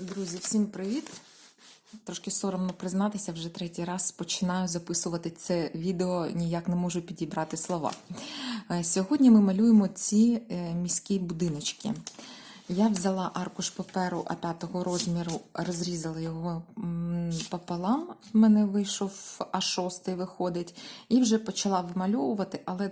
Друзі, всім привіт! Трошки соромно признатися, вже третій раз починаю записувати це відео, ніяк не можу підібрати слова. Е, Сьогодні ми малюємо ці е, міські будиночки. Я взяла аркуш паперу А5 розміру, розрізала його пополам. В мене вийшов А6 виходить, і вже почала вимальовувати, але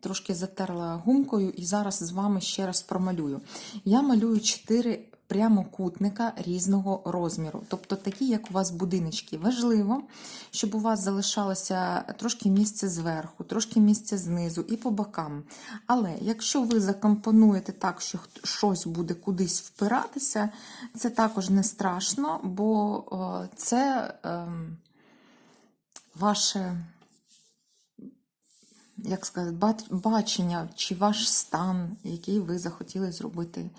трошки затерла гумкою, і зараз з вами ще раз промалюю. Я малюю 4 прямокутника різного розміру, тобто такі, як у вас будиночки. Важливо, щоб у вас залишалося трошки місця зверху, трошки місця знизу і по бокам. Але якщо ви закомпонуєте так, що щось буде кудись впиратися, це також не страшно, бо це ем, ваше як сказати, бачення чи ваш стан, який ви захотіли зробити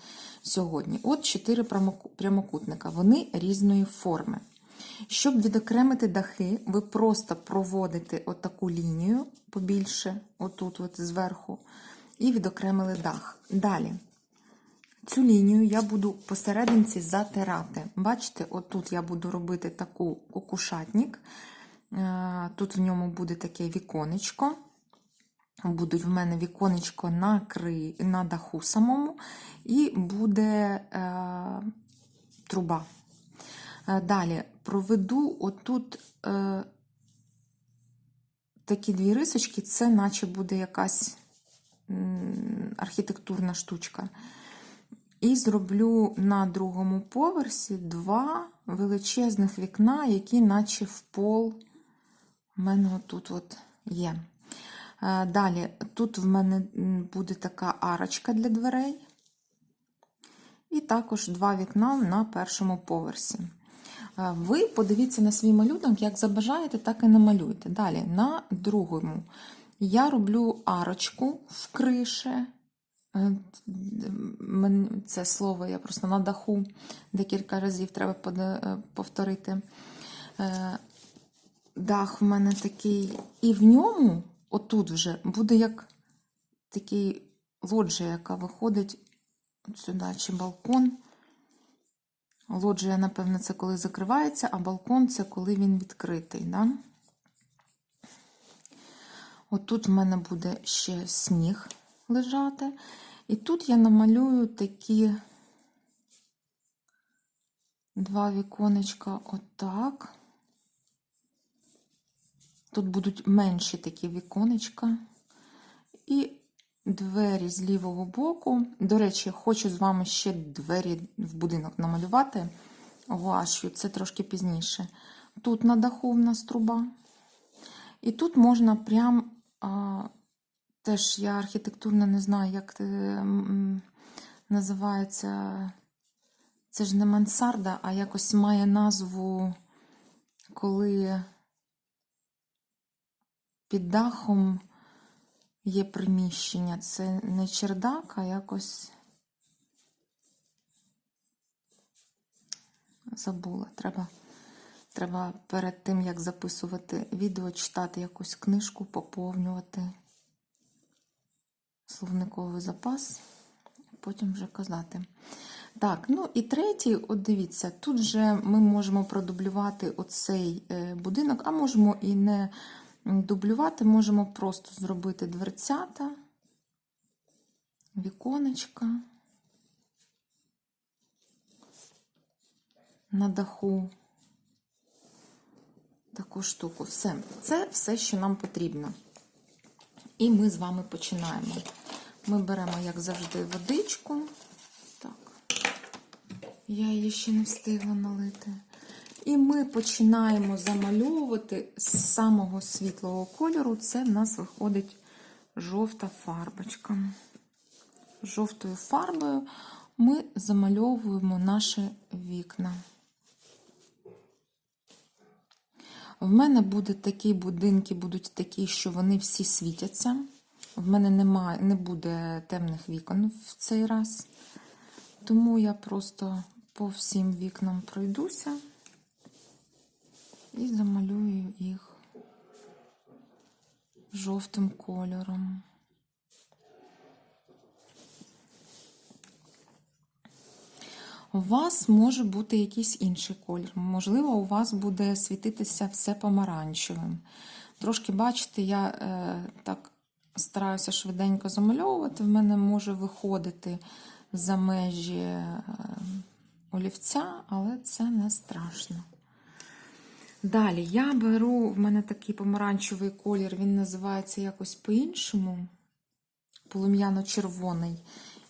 сьогодні. От чотири прямокутника, вони різної форми. Щоб відокремити дахи, ви просто проводите отаку лінію побільше, отут, от зверху, і відокремили дах. Далі. Цю лінію я буду посерединці затирати. Бачите, отут я буду робити таку кукушатник. Е, Тут в ньому буде таке віконечко. Будуть в мене віконечко на, кри... на даху самому, і буде е... труба. Е, Далі проведу отут е... такі дві рисочки, це наче буде якась архітектурна штучка. І зроблю на другому поверсі два величезних вікна, які наче в пол в мене отут от є. Е, Далі, тут в мене буде така арочка для дверей. І також два вікна на першому поверсі. Е, Ви подивіться на свій малюнок, як забажаєте, так і намалюйте. Далі, на другому я роблю арочку в крише. Е, Це слово я просто на даху декілька разів треба повторити. Дах в мене такий, і в ньому, отут вже, буде як такий лоджія, яка виходить от сюди, чи балкон. Лоджія, напевно, це коли закривається, а балкон це коли він відкритий. Да? Отут в мене буде ще сніг лежати. І тут я намалюю такі два віконечка отак. Тут будуть менші такі віконечка. І двері з лівого боку. До речі, хочу з вами ще двері в будинок намалювати гуашю. Це трошки пізніше. Тут на даху в нас труба. І тут можна прям. А, теж я архітектурно не знаю, як це називається. Це ж не мансарда, а якось має назву, коли під дахом є приміщення. Це не чердак, а якось забула. Треба, треба перед тим, як записувати відео, читати якусь книжку, поповнювати словниковий запас, потім вже казати. Так, ну і третій, от дивіться, тут же ми можемо продублювати оцей е, будинок, а можемо і не дублювати, можемо просто зробити дверцята, віконечка на даху. Таку штуку. Все. Це все, що нам потрібно. І ми з вами починаємо. Ми беремо, як завжди, водичку. Так, я її ще не встигла налити. І ми починаємо замальовувати з самого світлого кольору. Це в нас виходить жовта фарбочка. Жовтою фарбою ми замальовуємо наші вікна. В мене буде такі будинки, будуть такі, що вони всі світяться. В мене немає, не буде темних вікон в цей раз. Тому я просто по всім вікнам пройдуся і замалюю їх жовтим кольором. У вас може бути якийсь інший колір. Можливо, у вас буде світитися все помаранчевим. Трошки, бачите, я е, так стараюся швиденько замальовувати. В мене може виходити за межі е, олівця, але це не страшно. Далі я беру, в мене такий помаранчевий колір, він називається якось по-іншому. Полум'яно-червоний.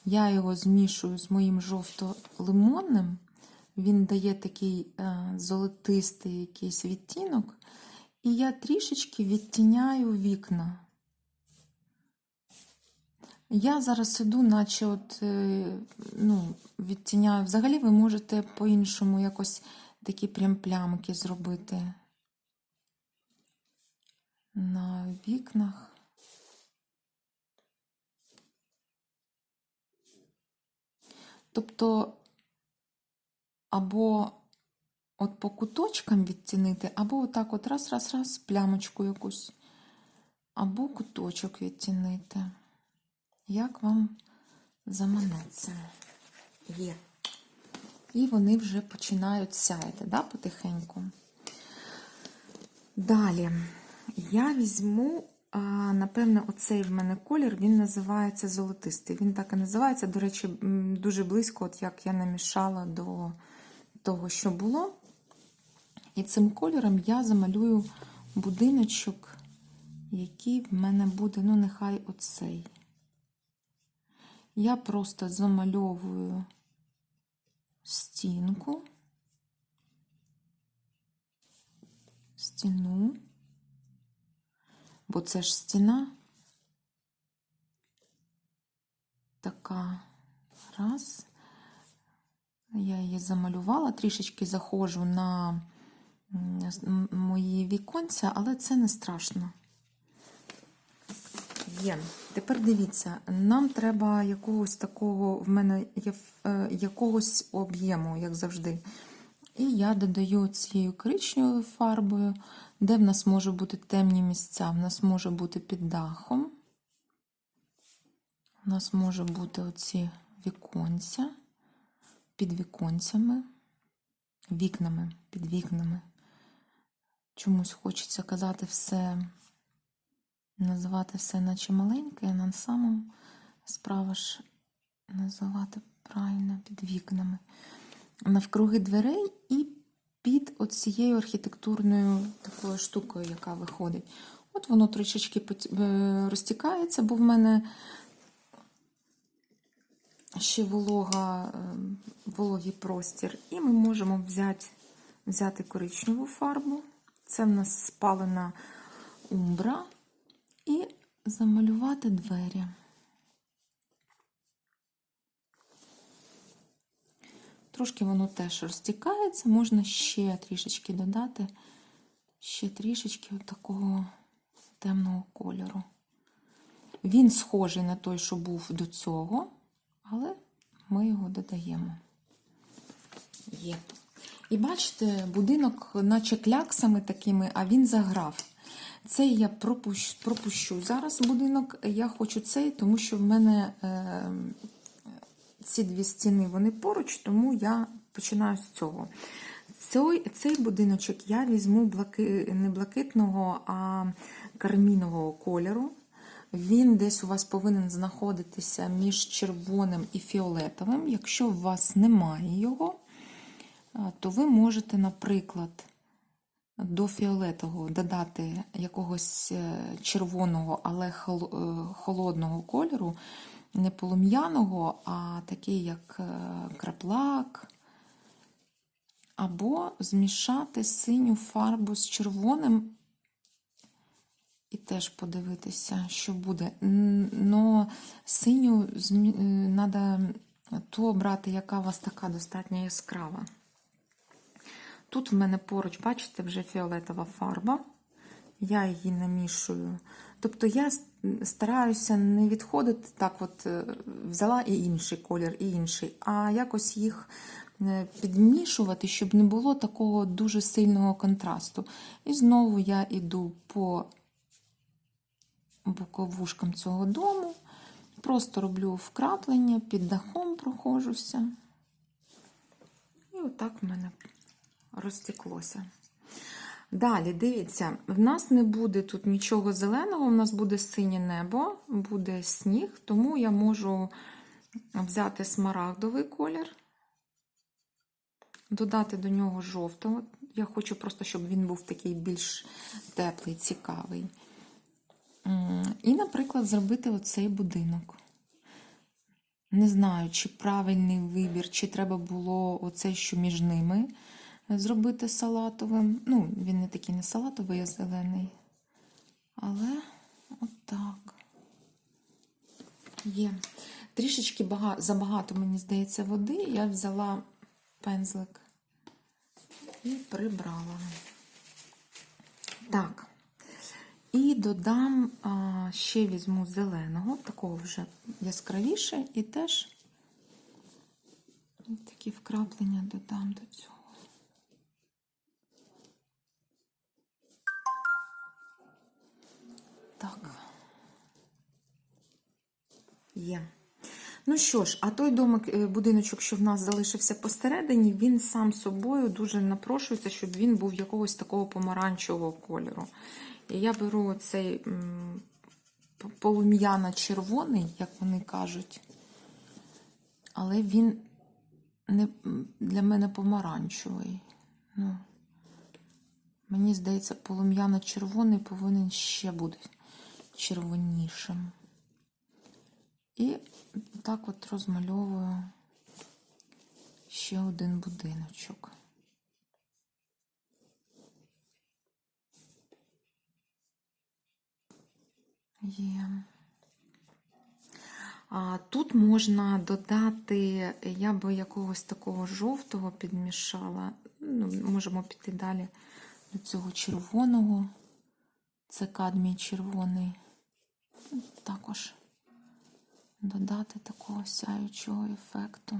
Я його змішую з моїм жовто-лимонним. Він дає такий е, золотистий якийсь відтінок. І я трішечки відтіняю вікна. Я зараз іду, наче от, е, ну, відтіняю. Взагалі ви можете по-іншому якось такі прям плямки зробити на вікнах. Тобто, або от по куточкам відтінити, або отак от раз, раз, раз, плямочку якусь, або куточок відтінити. Як вам заманеться? Є. І вони вже починають сяяти, да, потихеньку. Далі я візьму, напевне, оцей в мене колір, він називається золотистий. Він так і називається, до речі, дуже близько, от як я намішала до того, що було. І цим кольором я замалюю будиночок, який в мене буде, ну, нехай оцей. Я просто замальовую стінку, стіну, бо це ж стіна. Така. Раз. Я її замалювала, трішечки заходжу на мої віконця, але це не страшно. Є. Тепер дивіться, нам треба якогось такого, в мене є е, якогось об'єму, як завжди. І я додаю цією коричневою фарбою, де в нас може бути темні місця. В нас може бути під дахом. У нас може бути оці віконця, під віконцями, вікнами, під вікнами. Чомусь хочеться казати все називати все наче маленьке, а на самому справа ж називати правильно під вікнами. Навкруги дверей і під оцією архітектурною такою штукою, яка виходить. От воно трішечки е, розтікається, бо в мене ще волога, е, вологий простір. І ми можемо взяти, взяти коричневу фарбу. Це в нас спалена умбра і замалювати двері. Трошки воно теж розтікається, можна ще трішечки додати, ще трішечки такого темного кольору. Він схожий на той, що був до цього, але ми його додаємо. Є. І бачите, будинок, наче кляксами такими, а він заграв. Цей я пропущу, пропущу зараз будинок. Я хочу цей, тому що в мене е, ці дві стіни вони поруч, тому я починаю з цього. Цей, цей будиночок я візьму блаки, не блакитного, а кармінового кольору. Він десь у вас повинен знаходитися між червоним і фіолетовим. Якщо у вас немає його, то ви можете, наприклад, до фіолетового додати якогось е, червоного, але е, холодного кольору, не полум'яного, а такий, як е, краплак. Або змішати синю фарбу з червоним і теж подивитися, що буде. Но синю треба ту брати, яка у вас така достатньо яскрава. Тут в мене поруч, бачите, вже фіолетова фарба. Я її намішую. Тобто я стараюся не відходити так, от е, взяла і інший колір, і інший, а якось їх е, підмішувати, щоб не було такого дуже сильного контрасту. І знову я йду по боковушкам цього дому, просто роблю вкраплення, під дахом проходжуся. отак в мене розтеклося. Далі, дивіться, в нас не буде тут нічого зеленого, в нас буде синє небо, буде сніг, тому я можу взяти смарагдовий колір, додати до нього жовтого. Я хочу просто, щоб він був такий більш теплий, цікавий. І, наприклад, зробити оцей будинок. Не знаю, чи правильний вибір, чи треба було оце, що між ними зробити салатовим. Ну, він не такий не салатовий, а зелений. Але отак. Є. Трішечки бага... забагато, мені здається, води. Я взяла пензлик і прибрала. Так. І додам, а, ще візьму зеленого, такого вже яскравіше, і теж такі вкраплення додам до цього. Так. Є. Ну що ж, а той домик, е, будиночок, що в нас залишився посередині, він сам собою дуже напрошується, щоб він був якогось такого помаранчевого кольору. І я беру цей полум'яно-червоний, як вони кажуть, але він не для мене помаранчевий. Ну, мені здається, полум'яно-червоний повинен ще бути червонішим. І так от розмальовую ще один будиночок. Є. А тут можна додати, я би якогось такого жовтого підмішала. Ну, можемо піти далі до цього червоного. Це кадмій червоний. Також додати такого сяючого ефекту.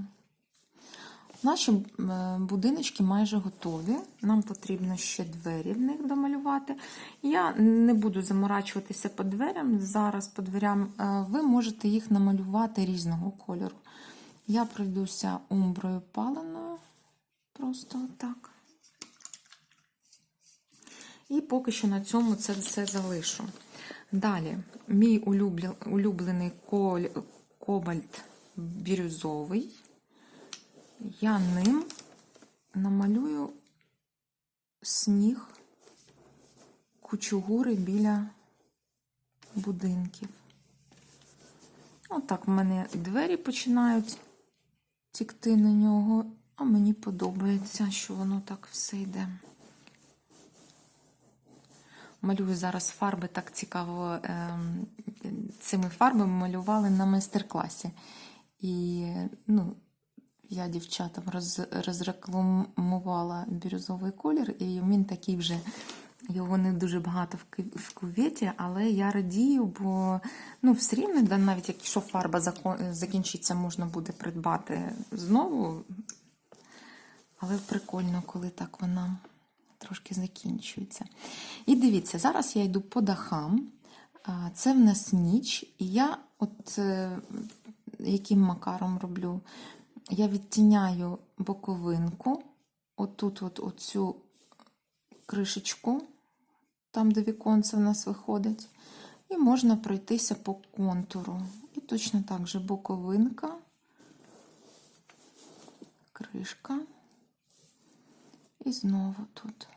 Наші е, будиночки майже готові. Нам потрібно ще двері в них домалювати. Я не буду заморачуватися по дверям. Зараз по дверям е, ви можете їх намалювати різного кольору. Я пройдуся умброю паленою, просто так. І поки що на цьому це все залишу. Далі, мій улюблений кобальт бірюзовий. Я ним намалюю сніг кучугури біля будинків. Отак в мене двері починають тікти на нього, а мені подобається, що воно так все йде. Малюю зараз фарби, так цікаво. ем, Цими фарбами малювали на майстер-класі. І ну, я дівчатам роз, розрекламувала бірюзовий колір, і він такий вже, його не дуже багато в, ки- але я радію, бо ну, все рівно, навіть якщо фарба закінчиться, можна буде придбати знову. Але прикольно, коли так вона трошки закінчується. І дивіться, зараз я йду по дахам. Це в нас ніч, і я от е, яким макаром роблю? Я відтіняю боковинку, отут от оцю кришечку, там, де віконце в нас виходить, і можна пройтися по контуру. І точно так же боковинка, кришка. І знову тут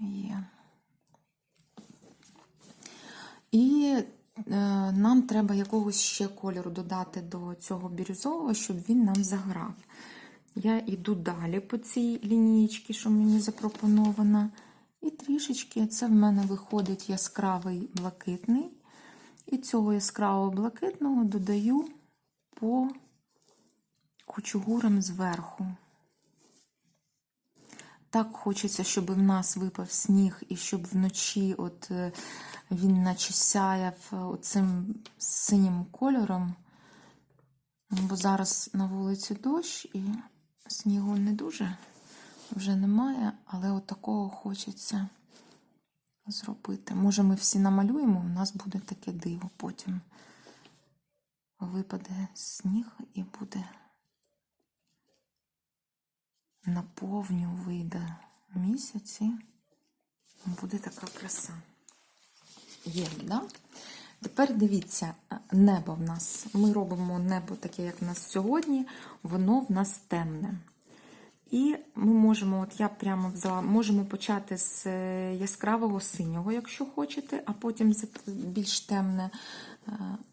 є. І е, нам треба якогось ще кольору додати до цього бірюзового, щоб він нам заграв. Я йду далі по цій лінійці, що мені запропонована. І трішечки це в мене виходить яскравий блакитний. І цього яскравого блакитного додаю по кучугурам зверху. Так хочеться, щоб в нас випав сніг, і щоб вночі от е, він наче сяяв оцим синім кольором. Бо зараз на вулиці дощ і снігу не дуже вже немає, але от такого хочеться зробити. Може, ми всі намалюємо, у нас буде таке диво потім. Випаде сніг і буде наповню вийде місяці, буде така краса. Є, да? Тепер дивіться, небо в нас. Ми робимо небо таке, як в нас сьогодні, воно в нас темне. І ми можемо, от я прямо взяла, можемо почати з е, яскравого синього, якщо хочете, а потім більш темне.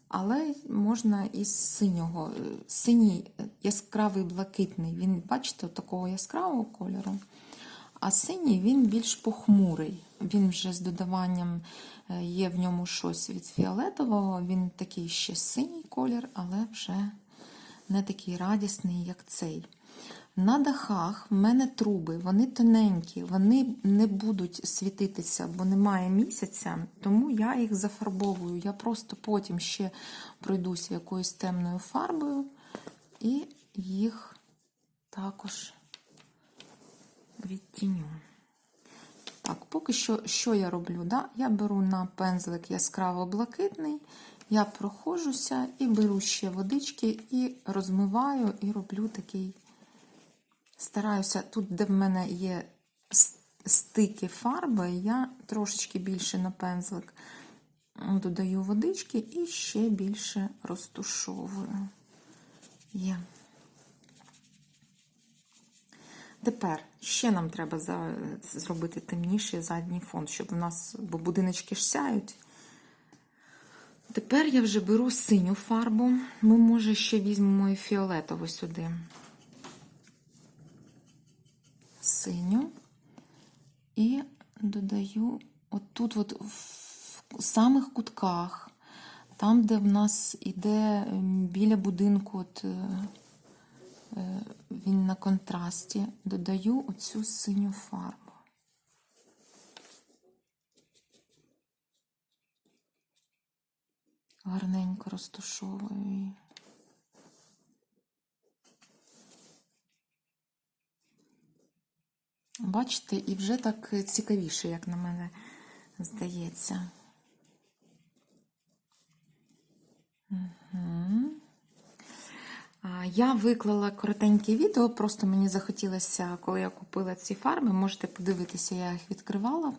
Але можна із синього. Синій яскравий блакитний, він, бачите, такого яскравого кольору. А синій він більш похмурий. Він вже з додаванням е, є в ньому щось від фіолетового. Він такий ще синій колір, але вже не такий радісний, як цей. На дахах в мене труби, вони тоненькі, вони не будуть світитися, бо немає місяця, тому я їх зафарбовую. Я просто потім ще пройдуся якоюсь темною фарбою і їх також відтіню. Так, поки що, що я роблю? Да? Я беру на пензлик яскраво-блакитний, я проходжуся і беру ще водички і розмиваю, і роблю такий. Стараюся, тут, де в мене є стики фарби, я трошечки більше на пензлик додаю водички і ще більше розтушовую. Є. Тепер ще нам треба за, зробити темніший задній фон, щоб у нас, бо будиночки ж сяють. Тепер я вже беру синю фарбу. Ми, може, ще візьмемо і фіолетову сюди. Синю. І додаю отут, от в самих кутках, там, де в нас іде біля будинку, от, е, е, він на контрасті, додаю оцю синю фарбу. Гарненько розташовую її. Бачите, і вже так цікавіше, як на мене здається. Я виклала коротеньке відео, просто мені захотілося, коли я купила ці фарби, можете подивитися, я їх відкривала.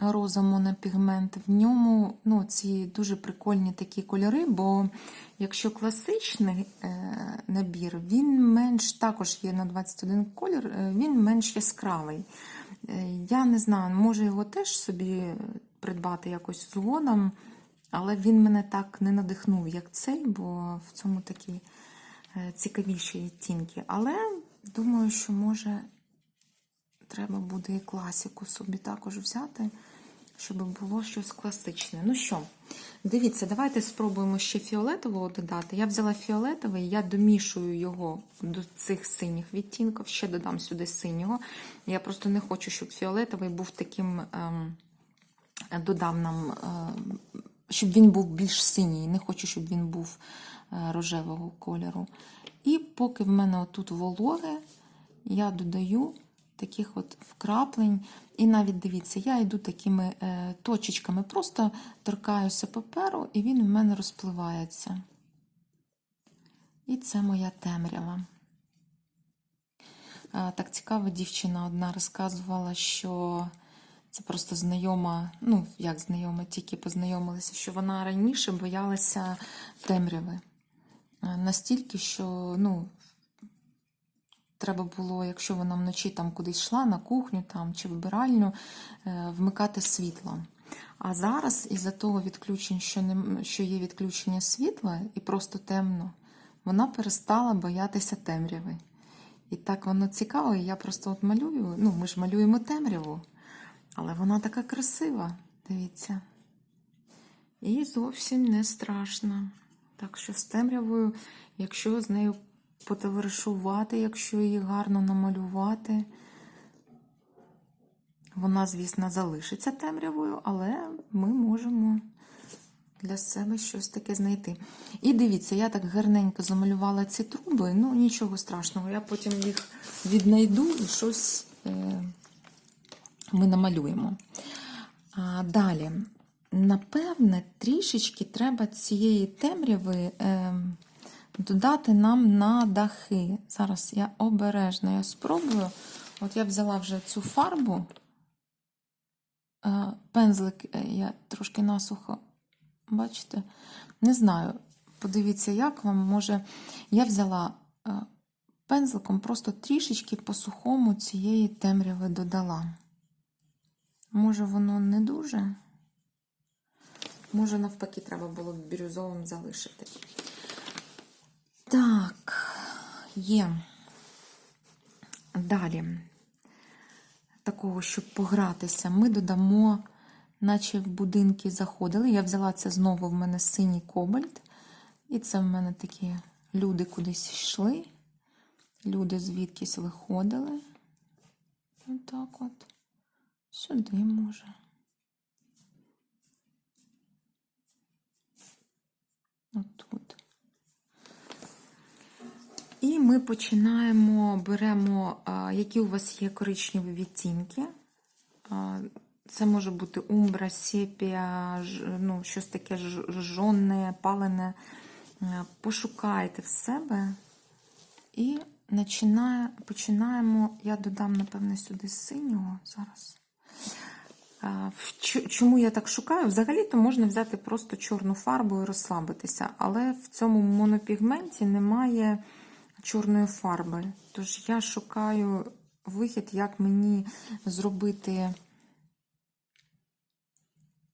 Роза монопігмент. В ньому ну, ці дуже прикольні такі кольори, бо якщо класичний е, набір, він менш також є на 21 колір, е, він менш яскравий. Е, я не знаю, може його теж собі придбати якось згодом, але він мене так не надихнув, як цей, бо в цьому такі цікавіші відтінки. Але думаю, що може треба буде і класику собі також взяти, щоб було щось класичне. Ну що, дивіться, давайте спробуємо ще фіолетового додати. Я взяла фіолетовий, я домішую його до цих синіх відтінків, ще додам сюди синього. Я просто не хочу, щоб фіолетовий був таким, ем, додав нам, ем, щоб він був більш синій. Не хочу, щоб він був е, рожевого кольору. І поки в мене отут вологе, я додаю таких от вкраплень. І навіть дивіться, я йду такими е, точечками, просто торкаюся паперу, і він в мене розпливається. І це моя темрява. Е, так цікаво, дівчина одна розказувала, що це просто знайома, ну, як знайома, тільки познайомилася, що вона раніше боялася темряви. Е, Настільки, що, ну, треба було, якщо вона вночі там кудись йшла на кухню там, чи вбиральню, е, вмикати світло. А зараз, із-за того відключень, що, не, що є відключення світла і просто темно, вона перестала боятися темряви. І так воно цікаво, і я просто от малюю. Ну, ми ж малюємо темряву, але вона така красива, дивіться. І зовсім не страшно. Так що з темрявою, якщо з нею потоваришувати, якщо її гарно намалювати, вона, звісно, залишиться темрявою, але ми можемо для себе щось таке знайти. І дивіться, я так гарненько замалювала ці труби, ну нічого страшного, я потім їх віднайду і щось е, ми намалюємо. А, далі, напевне, трішечки треба цієї темряви е, додати нам на дахи. Зараз я обережно я спробую. От я взяла вже цю фарбу. Е, Пензлик е, я трошки насухо, бачите? Не знаю, подивіться, як вам може. Я взяла е, пензликом, просто трішечки по-сухому цієї темряви додала. Може, воно не дуже. Може, навпаки, треба було б бірюзовим залишити. Так, є. Далі, такого, щоб погратися, ми додамо, наче в будинки заходили. Я взяла це знову в мене синій кобальт. І це в мене такі люди кудись йшли. Люди звідкись виходили. Отак от. Сюди може. Отут. І ми починаємо, беремо, які у вас є коричневі відтінки. Це може бути умбра, сепія, ну, щось таке ж- жжоне, палене. Пошукайте в себе і починає, починаємо. Я додам, напевне, сюди синього зараз. Чому я так шукаю? Взагалі-то можна взяти просто чорну фарбу і розслабитися, але в цьому монопігменті немає чорної фарби. Тож я шукаю вихід, як мені зробити.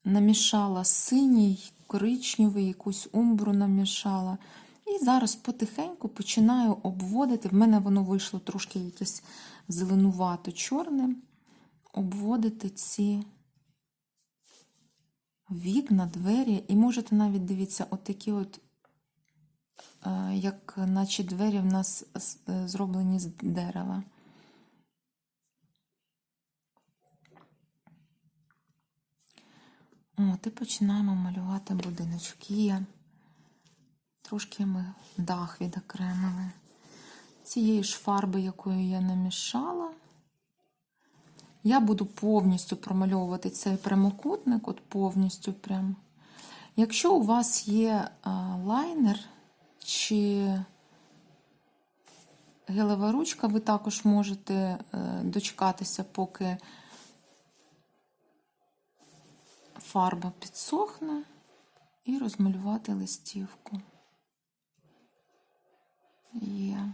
Намішала синій, коричневий, якусь умбру намішала. І зараз потихеньку починаю обводити. В мене воно вийшло трошки якесь зеленувато чорне. Обводити ці вікна, двері. І можете навіть дивіться, отакі от, як наче двері в нас е, зроблені з дерева. От і починаємо малювати будиночок. Є. Трошки ми дах відокремили. Цієї ж фарби, якою я намішала. Я буду повністю промальовувати цей прямокутник, от повністю прям. Якщо у вас є а, лайнер чи гелева ручка, ви також можете е, дочекатися, поки фарба підсохне, і розмалювати листівку. Є.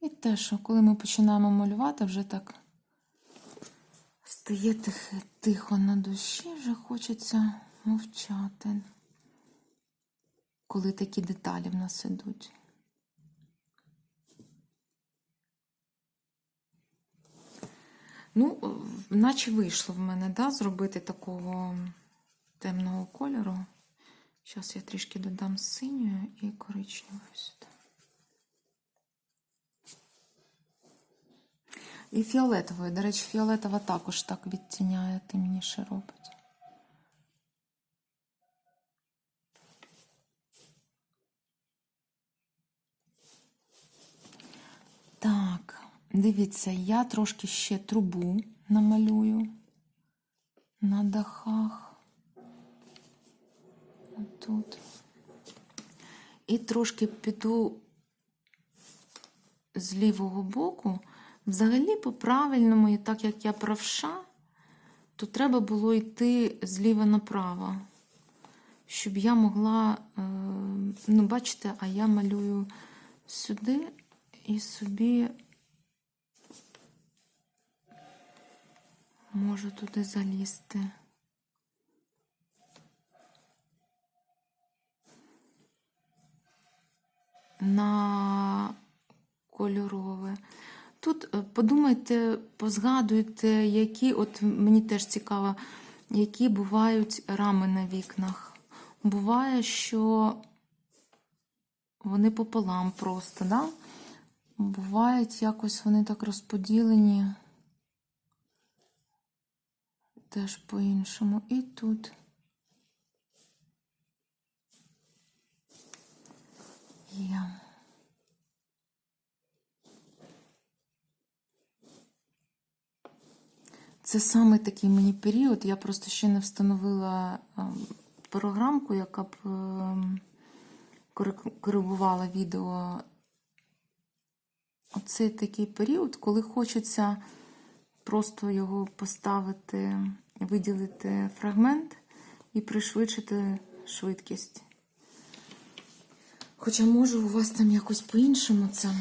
І те, що коли ми починаємо малювати, вже так стає тихо, тихо на душі, вже хочеться мовчати, коли такі деталі в нас ідуть. Ну, наче вийшло в мене, да, зробити такого темного кольору. Зараз я трішки додам синьої і коричневої сюди. І фіолетовою. До речі, фіолетова також так відтіняє, темніше робить. Так, дивіться, я трошки ще трубу намалюю на дахах. Тут. І трошки піду з лівого боку. Взагалі, по-правильному, і так як я правша, то треба було йти зліва направо, щоб я могла, е, ну, бачите, а я малюю сюди і собі можу туди залізти. На кольорове. Тут е, подумайте, позгадуйте, які, от мені теж цікаво, які бувають рами на вікнах. Буває, що вони пополам просто, да? Бувають якось вони так розподілені. Теж по-іншому. І тут. Є. Це саме такий мені період. Я просто ще не встановила е, програмку, яка б е, коригувала відео. Оце такий період, коли хочеться просто його поставити, виділити фрагмент і пришвидшити швидкість. Хоча, може, у вас там якось по-іншому це.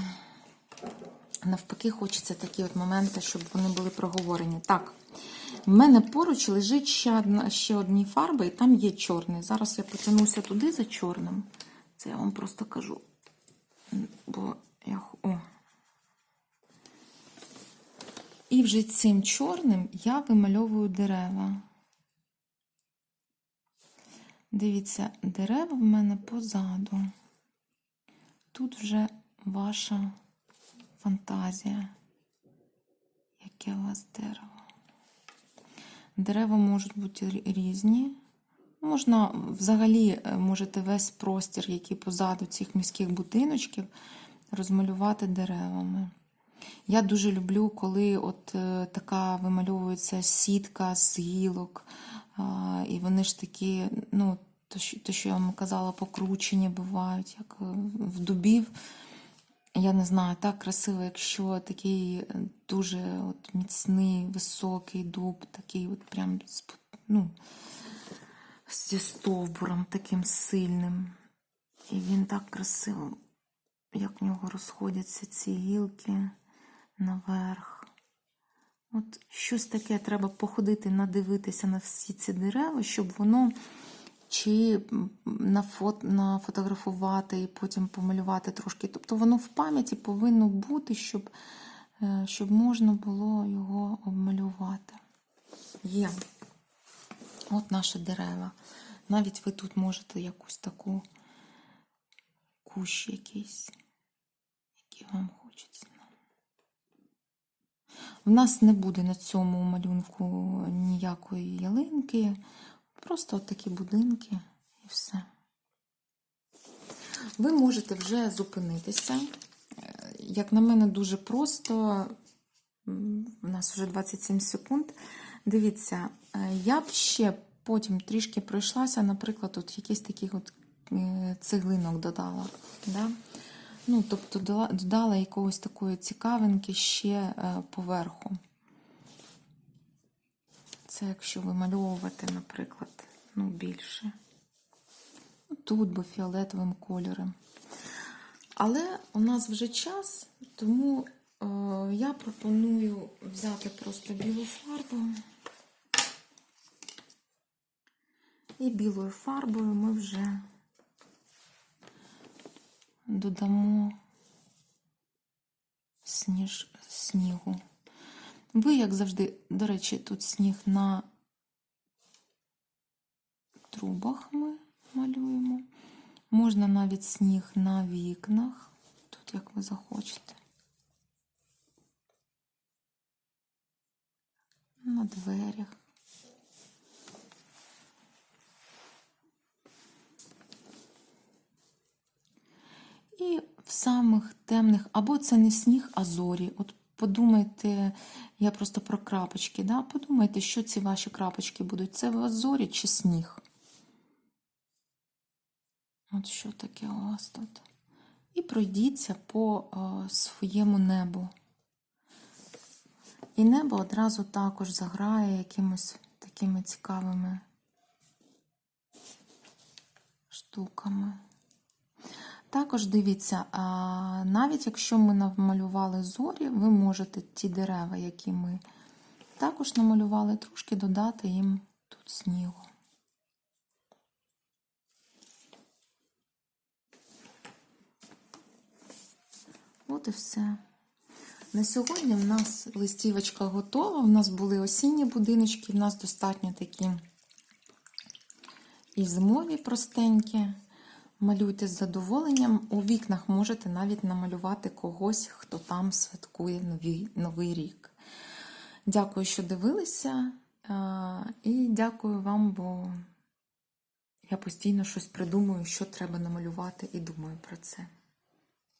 Навпаки, хочеться такі от моменти, щоб вони були проговорені. Так, в мене поруч лежить ще, одна, ще одні фарби, і там є чорний. Зараз я потягнуся туди за чорним. Це я вам просто кажу. Бо я. О. І вже цим чорним я вимальовую дерева. Дивіться, дерева в мене позаду. Тут вже ваша фантазія. Яке у вас дерево? Дерева можуть бути різні. Можна взагалі е, можете весь простір, який позаду цих міських будиночків, розмалювати деревами. Я дуже люблю, коли от е, така вимальовується сітка з гілок, і вони ж такі, ну, то, що, я вам казала, покручені бувають, як е, в дубів. Я не знаю, так красиво, якщо такий е, дуже от міцний, високий дуб, такий от прям ну, зі стовбуром таким сильним. І він так красиво, як в нього розходяться ці гілки наверх. От щось таке треба походити, надивитися на всі ці дерева, щоб воно чи на фот, нафотографувати і потім помалювати трошки. Тобто воно в пам'яті повинно бути, щоб, е, щоб можна було його обмалювати. Є. От наші дерева. Навіть ви тут можете якусь таку кущ якийсь, який вам хочеться. В нас не буде на цьому малюнку ніякої ялинки, просто от такі будинки і все. Ви можете вже зупинитися. Е, Як на мене, дуже просто. У нас вже 27 секунд. Дивіться, е, я б ще потім трішки пройшлася, наприклад, от якийсь таких от е, цеглинок додала. Да? Ну, тобто додала, якогось такої цікавинки ще поверху. Це якщо вимальовувати, наприклад, ну, більше. Ну, Тут би фіолетовим кольором. Але у нас вже час, тому е, я пропоную взяти просто білу фарбу. І білою фарбою ми вже додамо сніж, снігу. Ви, як завжди, до речі, тут сніг на трубах ми малюємо. Можна навіть сніг на вікнах, тут як ви захочете. На дверях. І в самих темних, або це не сніг, а зорі. От подумайте, я просто про крапочки, да? подумайте, що ці ваші крапочки будуть. Це у вас зорі чи сніг? От що таке у вас тут? І пройдіться по е, своєму небу. І небо одразу також заграє якимось такими цікавими штуками. Також дивіться, навіть якщо ми намалювали зорі, ви можете ті дерева, які ми також намалювали, трошки додати їм тут снігу. От і все. На сьогодні в нас листівочка готова. У нас були осінні будиночки, в нас достатньо такі і зимові простенькі. Малюйте з задоволенням. У вікнах можете навіть намалювати когось, хто там святкує новий, новий рік. Дякую, що дивилися. І дякую вам, бо я постійно щось придумую, що треба намалювати, і думаю про це.